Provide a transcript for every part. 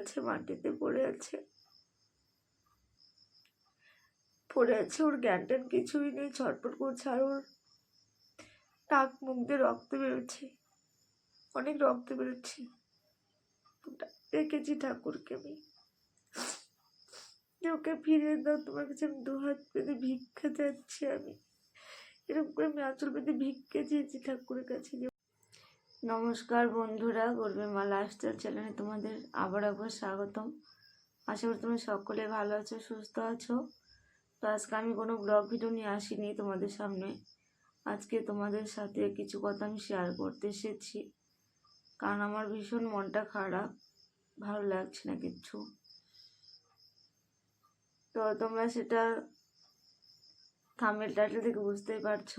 আছে, মাটিতে পড়ে আছে। পড়ে আছে ওর জ্ঞান ট্যান কিছুই নেই ছটফট করছে আর ওর। নাক মুখ দিয়ে রক্ত বেরোচ্ছে, অনেক রক্ত বেরোচ্ছে। রেখেছি ঠাকুরকে আমি। ওকে ফিরিয়ে দাও, তোমার কাছে আমি দু হাত পেতে ভিক্ষা যাচ্ছি আমি। এরকম করে আমি আঁচল পেতে ভিক্ষা চেয়েছি ঠাকুরের কাছে নমস্কার বন্ধুরা গর্বে মা লাইফস্টাইল চ্যানেলে তোমাদের আবার একবার স্বাগতম। আশা করি তুমি সকলে ভালো আছো, সুস্থ আছো। তো আজকে আমি কোনো ব্লগ ভিডিও নিয়ে আসিনি তোমাদের সামনে। আজকে তোমাদের সাথে কিছু কথা আমি শেয়ার করতে এসেছি। কারণ আমার ভীষণ মনটা খারাপ, ভালো লাগছে না কিচ্ছু। তো তোমরা সেটা থামেল টাইটেল থেকে বুঝতেই পারছ।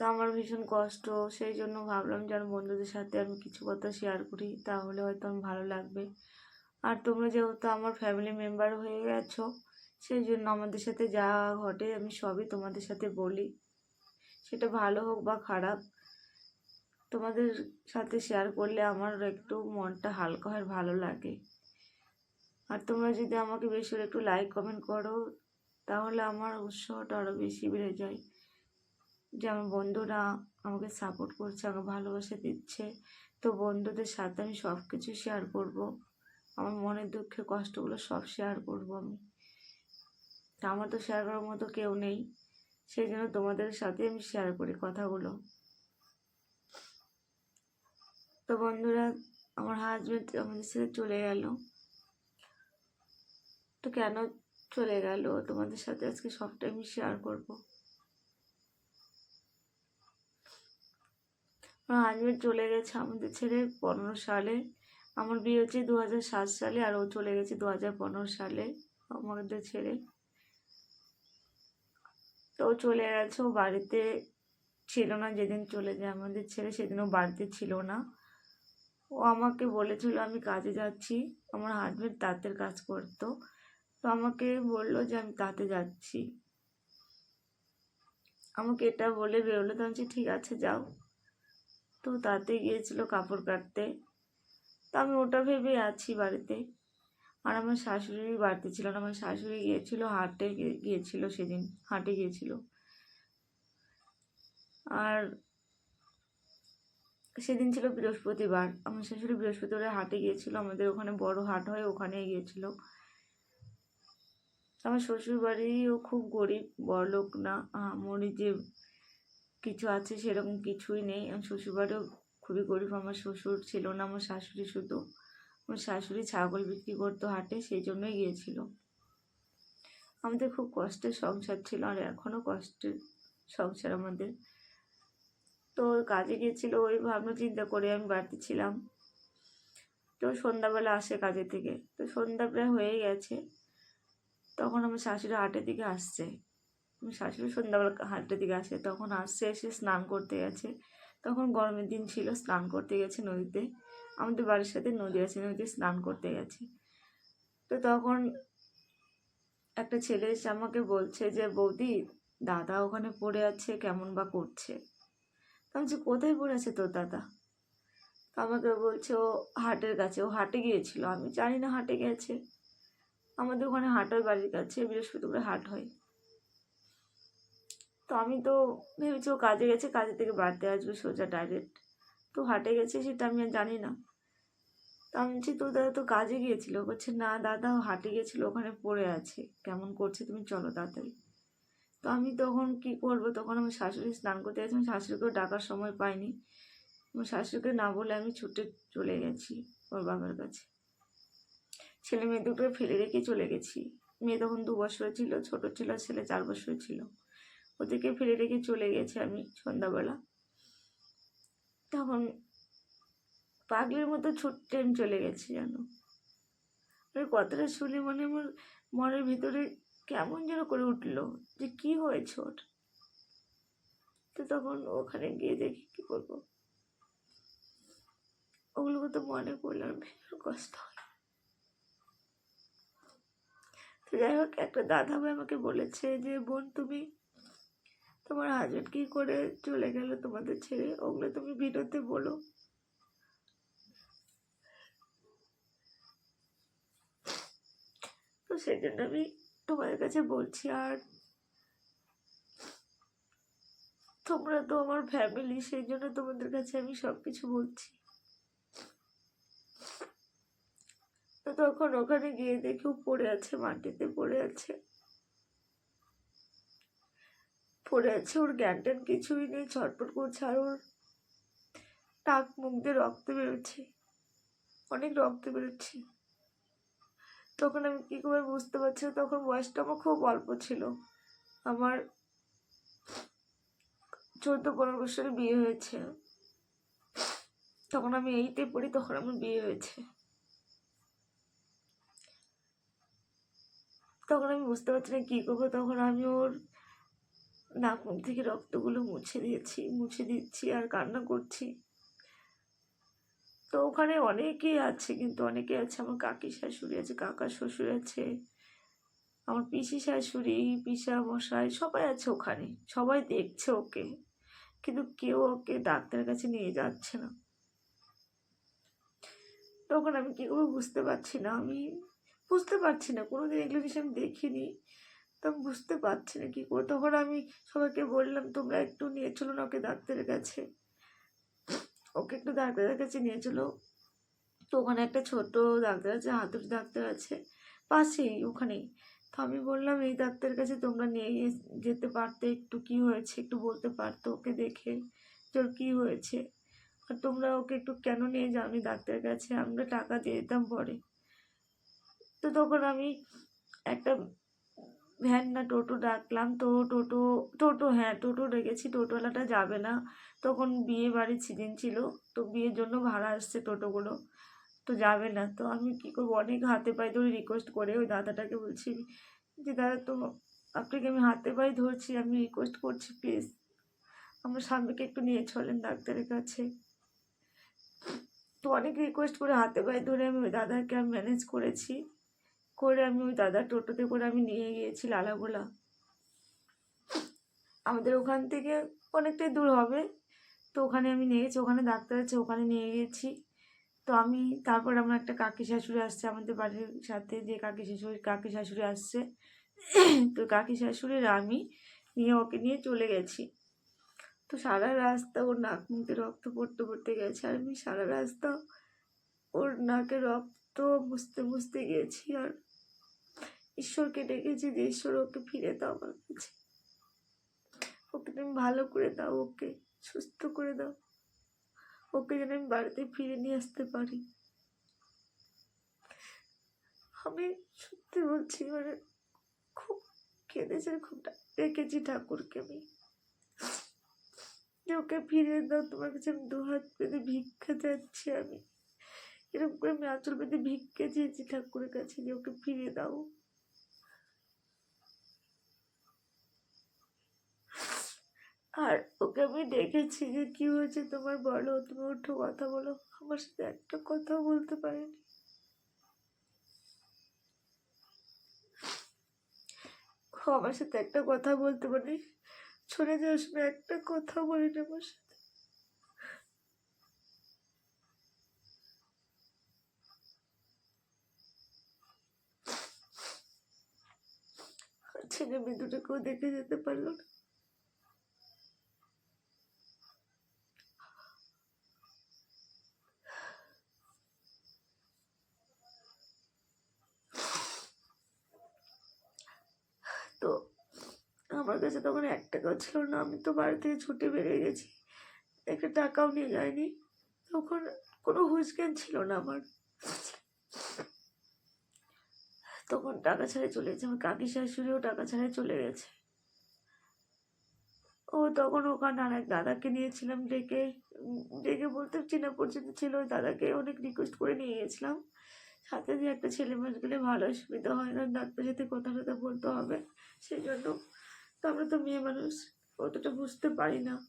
তো আমার ভীষণ কষ্ট। সেই জন্য ভাবলাম যে আমার বন্ধুদের সাথে আমি কিছু কথা শেয়ার করি, তাহলে হয়তো আমার ভালো লাগবে। আর তোমরা যেহেতু আমার ফ্যামিলি মেম্বার হয়ে গেছো, সেই জন্য আমাদের সাথে যা ঘটে আমি সবই তোমাদের সাথে বলি। সেটা ভালো হোক বা খারাপ, তোমাদের সাথে শেয়ার করলে আমার একটু মনটা হালকা হয়, ভালো লাগে। আর তোমরা যদি আমাকে বেশি একটু লাইক কমেন্ট করো, তাহলে আমার উৎসাহটা আরও বেশি বেড়ে যায়। যে আমার বন্ধুরা আমাকে সাপোর্ট করছে, আমাকে ভালোবাসা দিচ্ছে। তো বন্ধুদের সাথে আমি সব কিছু শেয়ার করব। আমার মনের দুঃখে, কষ্টগুলো সব শেয়ার করব আমি। তা আমার তো শেয়ার করার মতো কেউ নেই। সেই জন্য তোমাদের সাথে আমি শেয়ার করি কথাগুলো। তো বন্ধুরা, আমার হাজব্যান্ড আমাদের সাথে চলে গেল। তো কেন চলে গেল? তোমাদের সাথে আজকে সবটা আমি শেয়ার করব। আমার হাজব্যান্ড চলে গেছে আমাদের ছেড়ে পনেরো সালে। আমার বিয়ে হচ্ছে দু হাজার সাত সালে আর ও চলে গেছে দু হাজার পনেরো সালে আমাদের ছেড়ে তো চলে গেছে, ও বাড়িতে ছিল না যেদিন চলে যায় আমাদের ছেড়ে সেদিন ও বাড়িতে ছিল না। ও আমাকে বলেছিল, আমি কাজে যাচ্ছি, আমার হাজব্যান্ড তাঁতের কাজ করতো। তো আমাকে বলল যে, আমি তাতে যাচ্ছি। আমাকে এটা বলে বেরোলো তো আমি ঠিক আছে, যাও। তো তাতে গিয়েছিল কাপড় কাটতে। তো আমি ওটা ভেবে আছি বাড়িতে। আর আমার শাশুড়ি বাড়িতে ছিল না, আমার শাশুড়ি গিয়েছিল, হাটে গিয়েছিল সেদিন, হাটে গিয়েছিল। আর সেদিন ছিল বৃহস্পতিবার, আমার শাশুড়ি বৃহস্পতিবার হাটে গিয়েছিল, আমাদের ওখানে বড় হাট হয় ওখানে গিয়েছিল। আমার শ্বশুর বাড়িও খুব গরিব, বড়লোক না মরি যে কিছু আছে সেরকম কিছুই নেই। আমার শ্বশুর বাড়িও খুবই গরিব। আমার শ্বশুর ছিল না, আমার শাশুড়ি শুধু আমার শাশুড়ি ছাগল বিক্রি করতো হাটে, সেই জন্যই গিয়েছিল। আমাদের খুব কষ্টের সংসার ছিল আর এখনও কষ্টের সংসার আমাদের। তো কাজে গিয়েছিল, ওই ভাবনা চিন্তা করে আমি বাড়িতে ছিলাম। তো সন্ধ্যাবেলা আসে কাজে থেকে। তো সন্ধ্যা প্রায় হয়ে গেছে। তখন আমার শাশুড়ি হাটের দিকে আসছে। শাশুড়ি সন্ধ্যাবেলা হাটের দিকে আসে তখন আসছে এসে স্নান করতে গেছে। তখন গরমের দিন ছিল স্নান করতে গেছে নদীতে। আমাদের বাড়ির সাথে নদী আছে নদীতে স্নান করতে গেছে। তো তখন একটা ছেলে এসে আমাকে বলছে যে বৌদি দাদা ওখানে পড়ে আছে কেমন বা করছে? আমি বলছি, কোথায় পড়ে আছে তোর দাদা? আমাকে বলছে ও হাটের কাছে ও হাটে গিয়েছিল। আমি জানি না হাটে গেছে। আমাদের ওখানে হাট হয় বাড়ির কাছে বৃহস্পতিবার হাট হয়। আমি তো ভেবেছি ও কাজে গেছে কাজে থেকে বাড়িতে আসবে, সোজা ডাইরেক্ট তো হাটে গেছে সেটা আমি আর জানি না। তো আমি বলছি তো দাদা তো কাজে গিয়েছিল। বলছে, না দাদা, ও হাটে গিয়েছিল ওখানে পড়ে আছে। কেমন করছে তুমি চলো তাড়াতাড়ি। তো আমি তখন কি করব? তখন আমার শাশুড়ি স্নান করতে গেছে, আমার শাশুড়িকেও ডাকার সময় পাইনি। আমার শাশুড়িকে না বলে আমি ছুটে চলে গেছি ওর বাবার কাছে। ছেলে মেয়ে দুটো ফেলে রেখে চলে গেছি। মেয়ে তখন দু বছরের ছিল, ছোট ছিল, ছেলে চার বছরের ছিল। ওদেরকে ফেলে রেখে চলে গেছি আমি সন্ধ্যাবেলা। তখন পাগলের মতো ছুটতে আমি চলে গেছি যেন আর কথাটা শুনে মানে আমার মনের ভিতরে কেমন যেন করে উঠল যে কি হয়েছে ওর। তো তখন ওখানে গিয়ে দেখি, কি করব ওগুলো তো মনে করলে আমার ভীষণ কষ্ট হয়। তো যাই হোক, একটা দাদা ভাই আমাকে বলেছে যে, বোন, তুমি তোমার হাজব্যান্ড কী করে চলে গেল তোমাদের ছেড়ে? ওগুলো তুমি বিনতে বলো। তো সেজন্য আমি তোমাদের কাছে বলছি, আর তোমরা তো আমার ফ্যামিলি সেই জন্য তোমাদের কাছে আমি সব কিছু বলছি। তো তখন ওখানে গিয়ে দেখি পড়ে আছে, মাটিতে পড়ে আছে। পড়ে আছে, ওর জ্ঞান ট্যান কিছুই নেই ছটফট করছে আর ওর। টাক মুখ দিয়ে রক্ত বেরোচ্ছে, অনেক রক্ত বেরোচ্ছে। তখন আমি কী করে বুঝতে পারছি তখন বয়সটা আমার খুব অল্প ছিল। আমার চোদ্দ পনেরো বছরে বিয়ে হয়েছে। তখন আমি এইটে পড়ি, তখন আমার বিয়ে হয়েছে। তখন আমি বুঝতে পারছি না কী করব, তখন আমি ওর নাক মুখ থেকে রক্তগুলো মুছে দিয়েছি, মুছে দিচ্ছি আর কান্না করছি। তো ওখানে অনেকেই আছে, কিন্তু অনেকে আছে আমার কাকি শাশুড়ি আছে, কাকা শ্বশুর আছে, আমার পিসি শাশুড়ি, পিসা মশাই, সবাই আছে ওখানে, সবাই দেখছে ওকে, কিন্তু কেউ ওকে ডাক্তারের কাছে নিয়ে যাচ্ছে না। তখন আমি কী করব বুঝতে পারছি না, আমি বুঝতে পারছি না, কোনোদিন এগুলো জিনিস আমি দেখিনি। তো আমি বুঝতে পারছি না কী করে। তখন আমি সবাইকে বললাম, তোমরা একটু নিয়ে চলো না ওকে ডাক্তারের কাছে। ওকে একটু ডাক্তারের কাছে নিয়ে চলো। তো ওখানে একটা ছোট ডাক্তার আছে হাতুড়ি ডাক্তার আছে, পাশেই, ওখানেই। তো আমি বললাম, এই ডাক্তারের কাছে তোমরা নিয়ে যেতে পারতে, একটু কি হয়েছে? একটু বলতে পারতো ওকে দেখে ওর কী হয়েছে। আর তোমরা ওকে একটু কেন নিয়ে যাও? যাওনি ডাক্তারের কাছে, আমরা টাকা দিয়ে দিতাম পরে। তো তখন আমি একটা ভ্যান না, টোটো ডাকলাম। তো টোটো টোটো হ্যাঁ টোটো ডেকেছি। টোটোওয়ালাটা যাবে না। তখন বিয়ে বাড়ির সিজন ছিল। তো বিয়ের জন্য ভাড়া আসছে টোটোগুলো। তো যাবে না। তো আমি কী করব? অনেক হাতে পায়ে ধরে রিকোয়েস্ট করে ওই দাদাটাকে বলছি যে, দাদা, তো আপনাকে আমি হাতে পায়ে ধরছি, আমি রিকোয়েস্ট করছি প্লিজ আমার স্বামীকে একটু নিয়ে চলেন ডাক্তারের কাছে। তো অনেক রিকোয়েস্ট করে হাতে পায়ে ধরে আমি ওই দাদাকে আমি ম্যানেজ করেছি। করে আমি ওই দাদা টোটোতে করে আমি নিয়ে গিয়েছি লালাগোলা। আমাদের ওখান থেকে অনেকটাই দূর হবে। তো ওখানে আমি নিয়ে গেছি, ওখানে ডাক্তার আছে, ওখানে নিয়ে গেছি। তো আমি তারপর আমার একটা কাকি শাশুড়ি আসছে আমাদের বাড়ির সাথে, যে কাকি শাশুড়ি কাকি শাশুড়ি আসছে। তো কাকি শাশুড়ির আমি নিয়ে ওকে নিয়ে চলে গেছি। তো সারা রাস্তা ওর নাক মুখে রক্ত পড়তে পড়তে গেছে, আর আমি সারা রাস্তা ওর নাকে রক্ত মুছতে মুছতে গেছি, আর ঈশ্বরকে ডেকেছি যে, ঈশ্বর ওকে ফিরে দাও আমার কাছে। ওকে তুমি ভালো করে দাও, ওকে সুস্থ করে দাও। ওকে যেন আমি বাড়িতে ফিরে নিয়ে আসতে পারি। আমি সত্যি বলছি মানে খুব কেঁদেছে, খুব ডেকেছি ঠাকুরকে আমি। যে ওকে ফিরে দাও, তোমার কাছে আমি দু হাত পেতে ভিক্ষা চাচ্ছি আমি। এরকম করে আমি আঁচল পেতে ভিক্ষা চেয়েছি ঠাকুরের কাছে যে, ওকে ফিরে দাও। আর ওকে আমি দেখেছি যে কি হয়েছে তোমার বলো, তুমি ওঠো কথা বলো। আমার সাথে একটা কথা বলতে পারেনি। আমার সাথে একটা কথা বলতে পারি চলে যাওয়ার সময় একটা কথা বলিনি আমার সাথে। ছেলে মেয়ে দুটোকেও দেখে যেতে পারল না তো আমার কাছে তখন এক টাকাও ছিল না, আমি তো বাড়ি থেকে ছুটে বেরিয়ে গেছি। একটা টাকাও নিয়ে যায়নি তখন কোনো হুঁশ ছিল না আমার। তখন টাকা ছাড়াই চলে গেছে, আমার কাকি শাশুড়িও টাকা ছাড়াই চলে গেছে। ও তখন ওখানে আর এক দাদাকে নিয়েছিলাম, ডেকে ডেকে বলতে চেনা পরিচিত ছিল, ওই দাদাকে অনেক রিকোয়েস্ট করে নিয়ে গেছিলাম। সাথে যে একটা ছেলে মানুষ গেলে ভালো সুবিধা হয় না ডাক্তার সাথে কথা টথা বলতে হবে, সেই জন্য তো আমরা তো মেয়ে মানুষ, অতটা বুঝতে পারি না।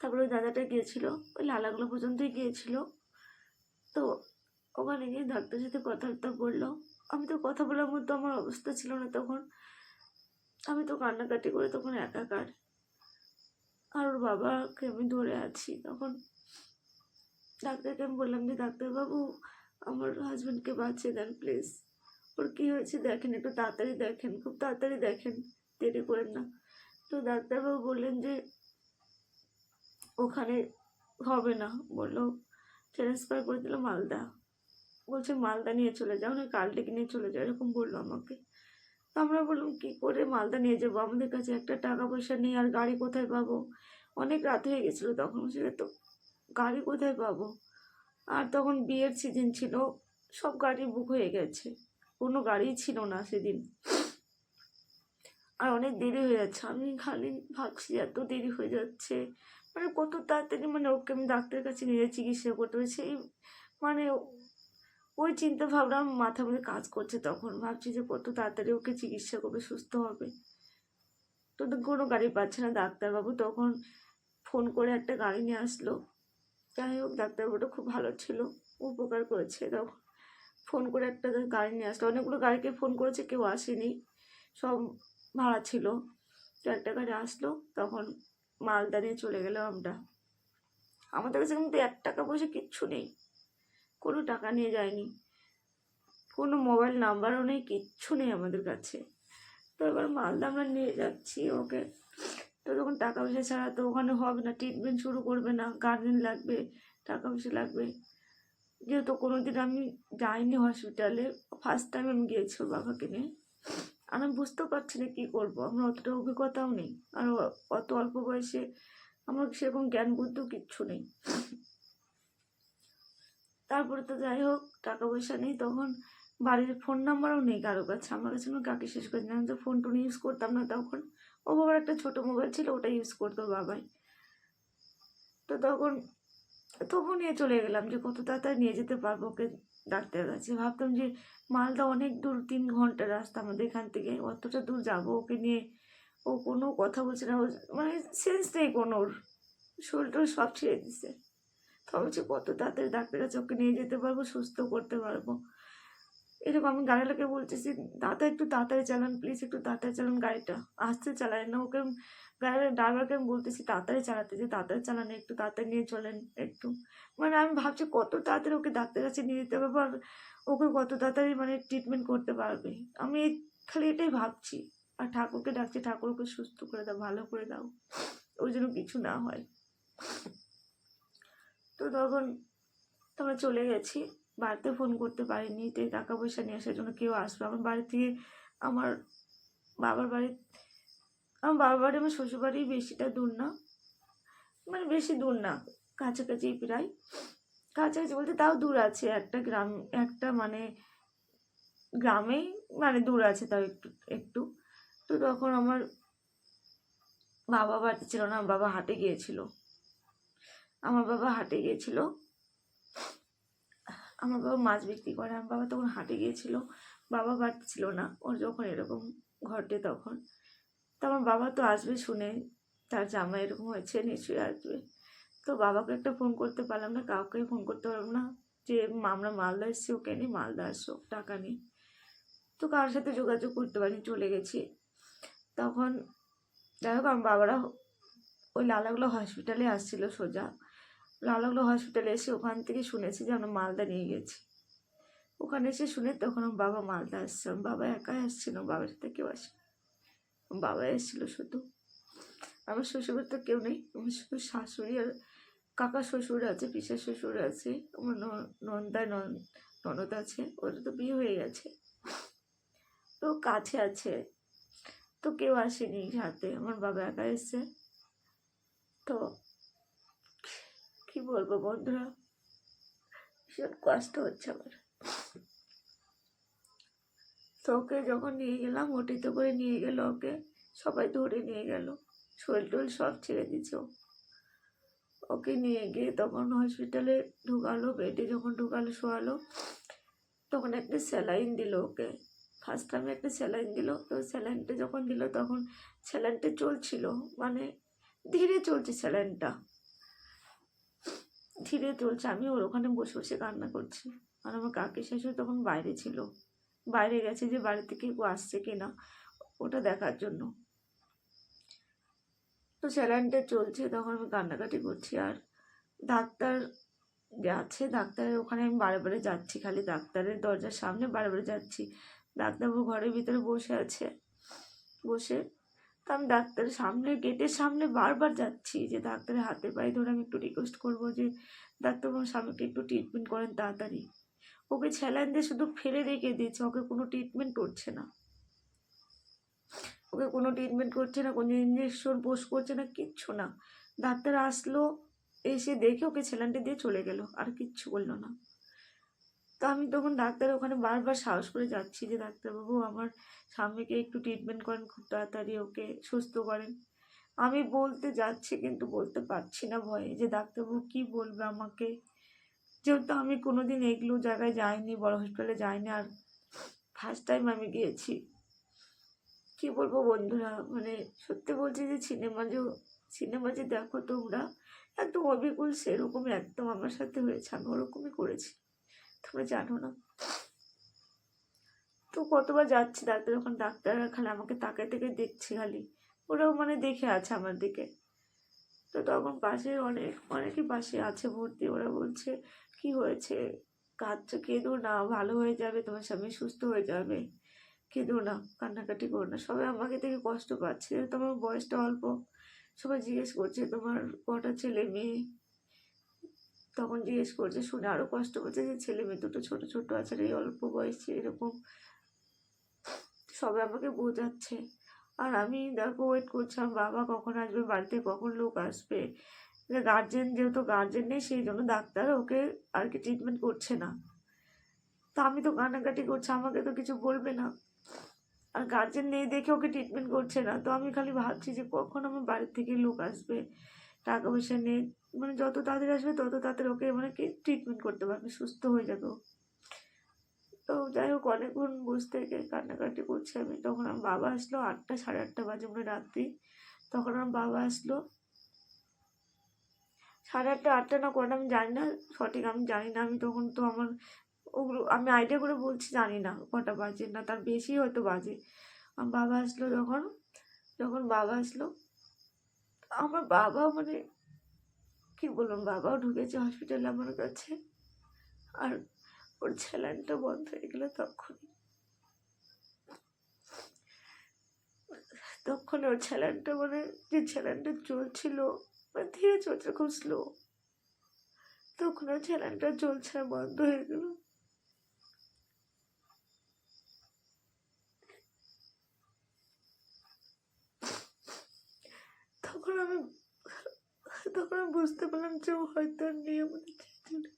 তারপরে ওই দাদাটা গিয়েছিল, ওই লালাগুলো পর্যন্তই গিয়েছিল। তো ওখানে গিয়ে ডাক্তারের সাথে কথাবার্তা বলল। আমি তো কথা বলার মতো আমার অবস্থা ছিল না তখন। আমি তো কান্নাকাটি করে তখন একাকার। আর ওর বাবাকে আমি ধরে আছি তখন। ডাক্তারকে আমি বললাম যে, ডাক্তারবাবু, আমার হাজব্যান্ডকে বাঁচিয়ে দেন প্লিজ ওর কী হয়েছে দেখেন, একটু তাড়াতাড়ি দেখেন, খুব তাড়াতাড়ি দেখেন, দেরি করেন না। তো ডাক্তারবাবু বললেন যে ওখানে হবে না, বলল ট্রান্সফার করে দিল মালদা। বলছে, মালদা নিয়ে চলে যাও না কালটিকে নিয়ে চলে যাও, এরকম বলল আমাকে। তো আমরা বললাম, কী করে মালদা নিয়ে যাব? আমাদের কাছে একটা টাকা পয়সা নেই, আর গাড়ি কোথায় পাবো? অনেক রাত হয়ে গেছিল তখন সেটা তো গাড়ি কোথায় পাবো? আর তখন বিয়ের সিজন ছিল, সব গাড়ি বুক হয়ে গেছে। কোনো গাড়িই ছিল না সেদিন। আর অনেক দেরি হয়ে যাচ্ছে। আমি খালি ভাবছি এত দেরি হয়ে যাচ্ছে। মানে কত তাড়াতাড়ি মানে ওকে আমি ডাক্তারের কাছে নিয়ে চিকিৎসা করতে হবে। সেই মানে ওই চিন্তা ভাবনা আমার মাথার মধ্যে কাজ করছে তখন। ভাবছি যে কত তাড়াতাড়ি ওকে চিকিৎসা করবে, সুস্থ হবে। তো কোনো গাড়ি পাচ্ছে না ডাক্তারবাবু। তখন ফোন করে একটা গাড়ি নিয়ে আসলো। যাই হোক, ডাক্তারবাবুটা খুব ভালো ছিল। উপকার করেছে তখন। ফোন করে একটা গাড়ি নিয়ে আসলো। অনেকগুলো গাড়িকে ফোন করেছে, কেউ আসেনি। সব ভাড়া ছিল। তো একটা গাড়ি আসলো, তখন মালদা নিয়ে চলে গেলাম আমরা। আমাদের কাছে কিন্তু এক টাকা পয়সা কিচ্ছু নেই। কোনো টাকা নিয়ে যায়নি। কোনো মোবাইল নাম্বারও নেই, কিচ্ছু নেই আমাদের কাছে। তো এবার মালদা আমরা নিয়ে যাচ্ছি ওকে। তো তখন টাকা পয়সা ছাড়া তো ওখানে হবে না ট্রিটমেন্ট শুরু করবে না। গার্জেন লাগবে, টাকা পয়সা লাগবে। যেহেতু কোনো দিন আমি যাইনি হসপিটালে ফার্স্ট টাইম আমি গিয়েছি ওর বাবাকে নিয়ে। আমি বুঝতেও পারছি না কী করব। আমার অতটা অভিজ্ঞতাও নেই। আর অত অল্প বয়সে আমার সেরকম জ্ঞান বুদ্ধ কিচ্ছু নেই। তারপরে তো যাই হোক, টাকা পয়সা নেই তখন। বাড়ির ফোন নাম্বারও নেই কারও কাছে। আমার কাছে আমার কাকে শেষ করে আমি যে ফোন টোন ইউজ করতাম না তখন। ও বাবার একটা ছোটো মোবাইল ছিল, ওটা ইউজ করতো বাবাই। তো তখন তবু নিয়ে চলে গেলাম যে কত তাড়াতাড়ি নিয়ে যেতে পারব ওকে ডাক্তারের কাছে। ভাবতাম যে মালদা অনেক দূর, তিন ঘণ্টা রাস্তা আমাদের এখান থেকে। অতটা দূর যাব ওকে নিয়ে। ও কোনো কথা বলছে না। মানে সেন্স নেই কোনো ওর শরীরটা সব ছেড়ে দিছে। তো আমি বলছি, কত তাড়াতাড়ি ডাক্তারের কাছে ওকে নিয়ে যেতে পারব সুস্থ করতে পারব। এরকম আমি গাড়িওয়ালাকে বলতেছি, দাদা একটু তাড়াতাড়ি চালান প্লিজ একটু তাড়াতাড়ি চালান গাড়িটা। আসতে চালায় না। ওকে গাড়ির ড্রাইভারকে আমি বলতেছি, তাড়াতাড়ি চালাতে যে তাড়াতাড়ি চালান, একটু তাড়াতাড়ি নিয়ে চলেন, একটু। মানে আমি ভাবছি কত তাড়াতাড়ি ওকে ডাক্তারের কাছে নিয়ে যেতে পারব আর ওকে কত তাড়াতাড়ি মানে ট্রিটমেন্ট করতে পারবে। আমি খালি এটাই ভাবছি। আর ঠাকুরকে ডাকছি ঠাকুর ওকে সুস্থ করে দাও, ভালো করে দাও। ওই জন্য কিছু না হয়। তো তখন তোমরা চলে গেছি। বাড়িতে ফোন করতে পারিনি, তো টাকা পয়সা নিয়ে আসার জন্য কেউ আসবে। আমার বাড়ি থেকে আমার বাবার বাড়ি, আমার বাবার বাড়ি আমার শ্বশুর বাড়ি বেশিটা দূর না মানে বেশি দূর না, কাছাকাছি প্রায়। কাছাকাছি বলতে তাও দূর আছে, একটা গ্রাম, একটা মানে গ্রামেই মানে দূর আছে তাও একটু একটু। তো তখন আমার বাবা বাড়িতে ছিল না বাবা হাটে গিয়েছিল। আমার বাবা হাটে গিয়েছিল। আমার বাবা মাছ বিক্রি করে, আমার বাবা তখন হাটে গিয়েছিল, বাবা বাড়িতে ছিল না, ওর যখন এরকম ঘটে তখন। তো আমার বাবা তো আসবে শুনে, তার জামা এরকম হয়েছে নিশ্চয়ই আসবে। তো বাবাকে একটা ফোন করতে পারলাম না, কাউকে ফোন করতে পারলাম না, যে আমরা মালদা এসেছি, ওকে নিয়ে মালদা আসো, টাকা নিয়ে। তো কারোর সাথে যোগাযোগ করতে পারিনি, চলে গেছি। তখন যাই হোক, আমার বাবারা ওই লালাগুলো হসপিটালে আসছিল সোজা। লালাগুলো হসপিটালে এসে ওখান থেকে শুনেছি যে আমরা মালদা নিয়ে গেছি। ওখানে এসে শুনে তখন বাবা মালদা আসছে। বাবা একাই আসছিল বাবার সাথে কেউ আসে বাবা এসেছিল শুধু। আমার শ্বশুরের তো কেউ নেই। আমার শুধু শাশুড়ি আর কাকা শ্বশুর আছে, পিসা শ্বশুর আছে, আমার ন- নন্দায় নন ননদ আছে, ওদের তো বিয়ে হয়ে গেছে। তো কাছে আছে। তো কেউ আসেনি সাথে। আমার বাবা একা এসছে। তো বলব, বন্ধুরা? ভীষণ কষ্ট হচ্ছে আমার। তো ওকে যখন নিয়ে গেলাম, ওটিতে করে নিয়ে গেল ওকে, সবাই ধরে নিয়ে গেল। শরীর টরীর সব ছেড়ে দিচ্ছে ও। ওকে নিয়ে গিয়ে তখন হসপিটালে ঢুকালো বেডে যখন ঢুকালো, শোয়ালো, তখন একটা স্যালাইন দিল ওকে। ফার্স্ট টাইমে একটা স্যালাইন দিল, তো স্যালাইনটা যখন দিল, তখন স্যালাইনটা চলছিল মানে ধীরে চলছে স্যালাইনটা ধীরে চলছে আমি ওর ওখানে বসে বসে কান্না করছি। আর আমার কাকি শাশুড়ি তখন বাইরে ছিল। বাইরে গেছে যে বাড়ি থেকে কেউ আসছে কিনা ওটা দেখার জন্য। তো স্যালাইনটা চলছে, তখন আমি কান্নাকাটি করছি। আর ডাক্তার যে আছে ডাক্তারের ওখানে আমি বারে বারে যাচ্ছি, খালি ডাক্তারের দরজার সামনে বারে বারে যাচ্ছি। ডাক্তারবাবু ঘরের ভিতরে বসে আছে। বসে তো আমি ডাক্তারের সামনে, গেটের সামনে বারবার যাচ্ছি যে ডাক্তারের হাতে পায়ে ধরে আমি একটু রিকোয়েস্ট করব যে ডাক্তারবাবুর স্বামীকে একটু ট্রিটমেন্ট করেন তাড়াতাড়ি। ওকে স্যালাইন দিয়ে শুধু ফেলে রেখে দিয়েছে, ওকে কোনো ট্রিটমেন্ট করছে না। ওকে কোনো ট্রিটমেন্ট করছে না, কোনো ইঞ্জেকশন পোষ করছে না, কিচ্ছু না। ডাক্তার আসলো, এসে দেখে ওকে স্যালাইনটা দিয়ে চলে গেল, আর কিচ্ছু বলল না। তো আমি তখন ডাক্তার ওখানে বারবার সাহস করে যাচ্ছি যে, ডাক্তারবাবু, আমার স্বামীকে একটু ট্রিটমেন্ট করেন, খুব তাড়াতাড়ি ওকে সুস্থ করেন। আমি বলতে যাচ্ছি কিন্তু বলতে পারছি না ভয়ে যে, ডাক্তারবাবু, কী বলবে আমাকে? যেহেতু আমি কোনোদিন এগুলো জায়গায় যাইনি, বড় হসপিটালে যাইনি, আর ফার্স্ট টাইম আমি গিয়েছি। কি বলব বন্ধুরা মানে সত্যি বলছি যে সিনেমা যে সিনেমা যে দেখো তোমরা, একদম অবিকুল সেরকমই একদম আমার সাথে হয়েছে, আমি ওরকমই করেছি। তোমরা জানো না। তো কতবার যাচ্ছি ডাক্তার ওখানে ডাক্তাররা খালি আমাকে তাকায় থেকে দেখছে খালি। ওরাও মানে দেখে আছে আমার দিকে। তো তখন পাশে অনেক অনেকই পাশে আছে ভর্তি। ওরা বলছে, কি হয়েছে? কাঁদছো? কেঁদো না। ভালো হয়ে যাবে। তোমার স্বামী সুস্থ হয়ে যাবে। কেঁদো না। কান্নাকাটি করো না। সবাই আমাকে থেকে কষ্ট পাচ্ছে। তোমার বয়সটা অল্প, সবাই জিজ্ঞেস করছে, তোমার কটা ছেলে মেয়ে? তখন জিজ্ঞেস করছে, শুনে আরও কষ্ট করছে যে ছেলে মেয়ে দুটো ছোটো ছোটো আছে এই অল্প বয়সে, এরকম সবাই আমাকে বোঝাচ্ছে। আর আমি দেখো ওয়েট করছিলাম, বাবা কখন আসবে, বাড়িতে কখন লোক আসবে? গার্জেন যেহেতু গার্জেন নেই, সেই জন্য ডাক্তার ওকে আর কি ট্রিটমেন্ট করছে না। তা আমি তো কান্নাকাটি করছি, আমাকে তো কিছু বলবে না। আর গার্জেন নেই দেখে ওকে ট্রিটমেন্ট করছে না। তো আমি খালি ভাবছি যে কখন আমার বাড়ির থেকে লোক আসবে? টাকা পয়সা নেই। মানে যত তাড়াতাড়ি আসবে, তত তাড়াতাড়ি ওকে মানে কি ট্রিটমেন্ট করতে পারবে, সুস্থ হয়ে যাবে। তো যাই হোক, অনেকক্ষণ বসে থেকে কান্নাকাটি করছি আমি। তখন আমার বাবা আসলো আটটা, সাড়ে আটটা বাজে মানে রাত্রি। তখন আমার বাবা আসলো। সাড়ে আটটা আটটা না কটা আমি জানি না, সঠিক আমি জানি না। আমি তখন তো আমার ওগুলো, আমি আইডিয়া করে বলছি জানি না কটা বাজে না, তার বেশি হয়তো বাজে। আমার বাবা আসলো যখন যখন বাবা আসলো আমার বাবা মানে কি বললাম বাবাও ঢুকেছে হসপিটালে আমার কাছে। আর ওর স্যালাইনটা বন্ধ হয়ে গেলো তখনই। তখন ওর স্যালাইনটা মানে যে স্যালাইনটা চলছিল মানে ধীরে চলছে খুব স্লো তখন ওর স্যালাইনটা চলছে, বন্ধ হয়ে গেল তখন আমি তখন বুঝতে পারলাম যে ও হয়তো আর নেই আমাদের ছেড়ে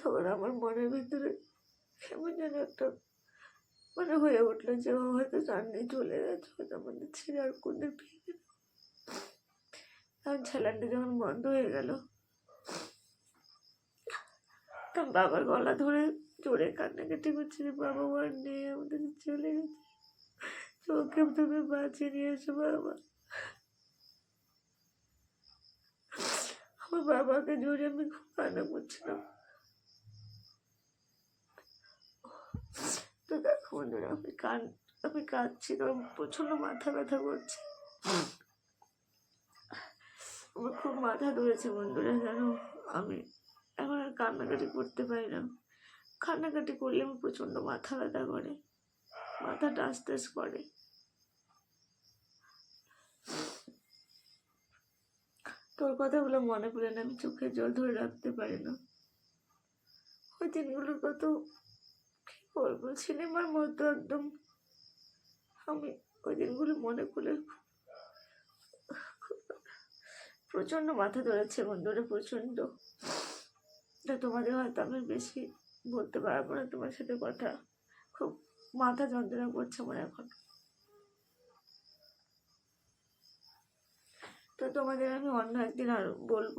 তখন আমার মনের ভিতরে কেমন যেন একটা মানে হয়ে উঠল যে ও হয়তো জার্নি চলে গেছে, হয়তো আমাদের ছেড়ে আর কোনদিন ফিরবে না। তখন ছেলেটা যখন বন্ধ হয়ে গেল, তখন বাবার গলা ধরে জোরে কান্নাকাটি করছে যে বাবা আর নেই, আমাদের চলে গেছে। চোখে তুমি বাঁচিয়ে নিয়ে এসো বাবা। আমার বাবাকে জোরে আমি খুব কান্না করছিলাম। তো দেখো বন্ধুরা, আমি কান, আমি কাঁদছি আমার প্রচণ্ড মাথা ব্যথা করছে। আমার খুব মাথা ধরেছে বন্ধুরা, জানো? আমি এখন আর কান্নাকাটি করতে পারি না। কান্নাকাটি করলে আমি প্রচণ্ড মাথা ব্যথা করে। মাথা টাস টাস করে। তোর কথাগুলো মনে পড়ে না, আমি চোখে জল ধরে রাখতে পারি না। ওই দিনগুলোর কত কি বলব, সিনেমার মতো একদম। আমি ওই দিনগুলো মনে করে প্রচণ্ড মাথা ধরেছে বন্ধুরা, প্রচণ্ড। তোমাদের হয়তো আমি বেশি বলতে পারব না তোমার সাথে কথা। খুব মাথা যন্ত্রণা করছে আমার এখন। তো তোমাদের আমি অন্য একদিন আর বলব।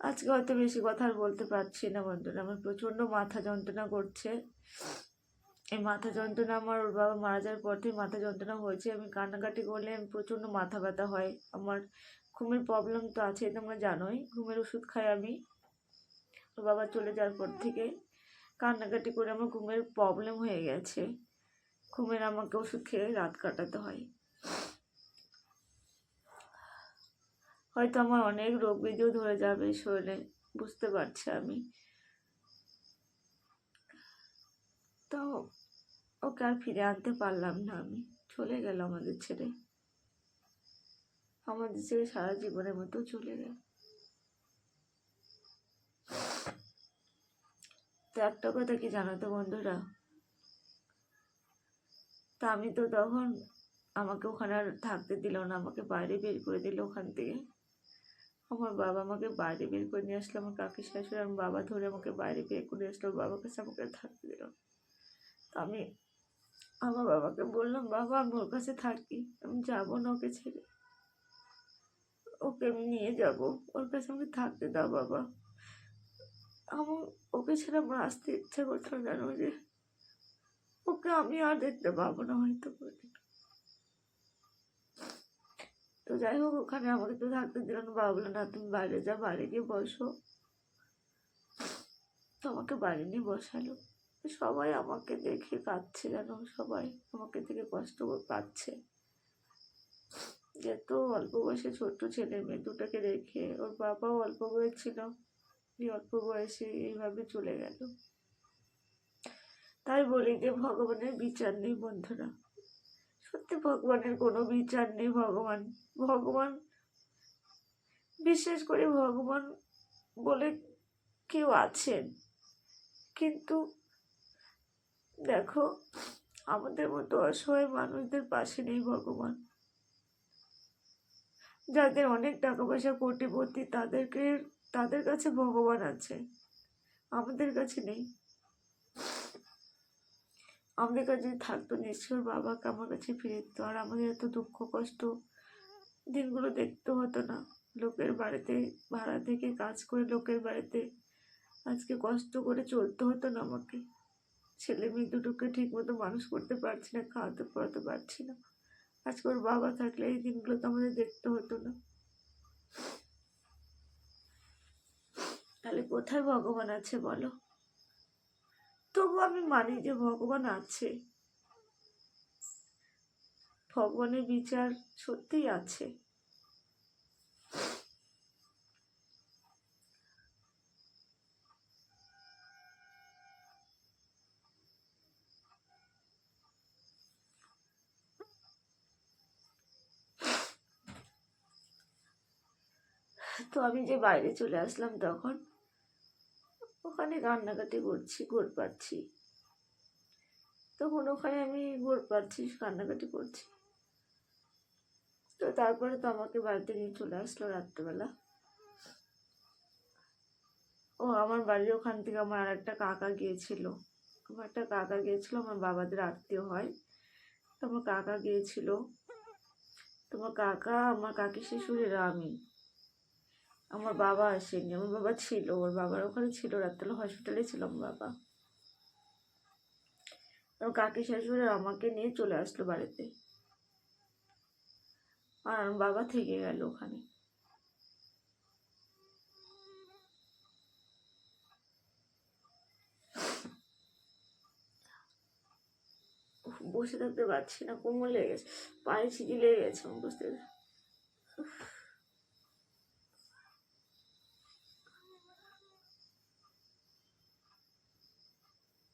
আজকে হয়তো বেশি কথা আর বলতে পারছি না বন্ধুরা, আমার প্রচণ্ড মাথা যন্ত্রণা করছে। এই মাথা যন্ত্রণা আমার ওর বাবা মারা যাওয়ার পর থেকে মাথা যন্ত্রণা হয়েছে। আমি কান্নাকাটি করলে আমি প্রচণ্ড মাথা ব্যথা হয়। আমার ঘুমের প্রবলেম তো আছে তোমরা জানোই। ঘুমের ওষুধ খাই আমি। ওর বাবা চলে যাওয়ার পর থেকে কান্নাকাটি করে আমার ঘুমের প্রবলেম হয়ে গেছে। ঘুমের আমাকে ওষুধ খেয়ে রাত কাটাতে হয়। হয়তো আমার অনেক রোগ ব্যাধিও ধরে যাবে শরীরে, বুঝতে পারছি আমি। তো ওকে আর ফিরে আনতে পারলাম না আমি। চলে গেল আমাদের ছেড়ে। আমাদের ছেড়ে সারা জীবনের মতো চলে গেল। তো একটা কথা কি জানো তো বন্ধুরা? তা আমি তো তখন আমাকে ওখানে আর থাকতে দিল না, আমাকে বাইরে বের করে দিল ওখান থেকে। আমার বাবা আমাকে বাইরে বের করে নিয়ে আসলো, আমার কাকি শাশুড়ি আমার বাবা ধরে আমাকে বাইরে বের করে আসলো বাবার কাছে আমাকে থাকতে দিল আমি আমার বাবাকে বললাম, বাবা, আমি ওর কাছে থাকি, আমি যাব না ওকে ছেড়ে। ওকে আমি নিয়ে যাব, ওর কাছে আমাকে থাকতে দাও বাবা। আমার ওকে ছেড়ে আমার আসতে ইচ্ছা না জানো যে? ওকে আমি আর দেখতে পাবো না হয়তো। তো যাই হোক, ওখানে আমাকে তো থাকতে দিল না। বাবা বলল, না, তুমি বাইরে যা বাইরে গিয়ে বসো। তো আমাকে বাইরে নিয়ে বসালো। সবাই আমাকে দেখে কাঁদছে যেন, সবাই আমাকে দেখে কষ্ট যে এত অল্প বয়সে ছোট্ট ছেলে মেয়ে দুটাকে রেখে ওর বাবাও অল্প বয়স ছিল এই অল্প বয়সে এইভাবে চলে গেল। তাই বলি যে ভগবানের বিচার নেই বন্ধুরা। সত্যি ভগবানের কোনো বিচার নেই ভগবান। ভগবান, বিশেষ করে ভগবান বলে কেউ আছেন। কিন্তু দেখো, আমাদের মতো অসহায় মানুষদের পাশে নেই ভগবান। যাদের অনেক টাকা পয়সা কোটিপতি, তাদেরকে তাদের কাছে ভগবান আছে। আমাদের কাছে নেই। আমাদের কাছে যদি থাকতো নিশ্চয় বাবাকে আমার কাছে ফিরে দিত। আর আমাদের এত দুঃখ, কষ্ট দিনগুলো দেখতে হতো না। লোকের বাড়িতে, ভাড়া থেকে কাজ করে লোকের বাড়িতে আজকে কষ্ট করে চলতে হতো না আমাকে। ছেলে মেয়ে দুটোকে ঠিক মতো মানুষ করতে পারছি না, খাওয়াতে পড়াতে পারছি না। আজকে ওর বাবা থাকলে এই দিনগুলো তো আমাদের দেখতে হতো না। তাহলে কোথায় ভগবান আছে বলো? তবু আমি মানি যে ভগবান আছে। ভগবানের বিচার সত্যিই আছে। তো আমি যে বাইরে চলে আসলাম তখন ওখানে কান্নাকাটি করছি গোড় পাচ্ছি। তখন ওখানে আমি গোড় পাচ্ছি, কান্নাকাটি করছি। তো তারপরে তো আমাকে বাড়িতে নিয়ে চলে আসলো রাত্রেবেলা। ও, আমার বাড়ির ওখান থেকে আমার আর একটা কাকা গিয়েছিল। আমার একটা কাকা গিয়েছিল, আমার বাবাদের আত্মীয় হয়। তো আমার কাকা গিয়েছিল। তোমার কাকা, আমার কাকি শিশুরেরা আমি। আমার বাবা আসেনি, আমার বাবা ছিল, ওর বাবার ওখানে ছিল, রাত্রেবেলা হসপিটালে ছিল আমার বাবা। কাকি শাশুড়ি আমাকে নিয়ে চলে আসলো বাড়িতে। আর আমার বাবা থেকে গেল ওখানে। বসে থাকতে পারছি না, কোমর লেগে গেছে, পায়ে ছিটি লেগে গেছে আমার বসতে।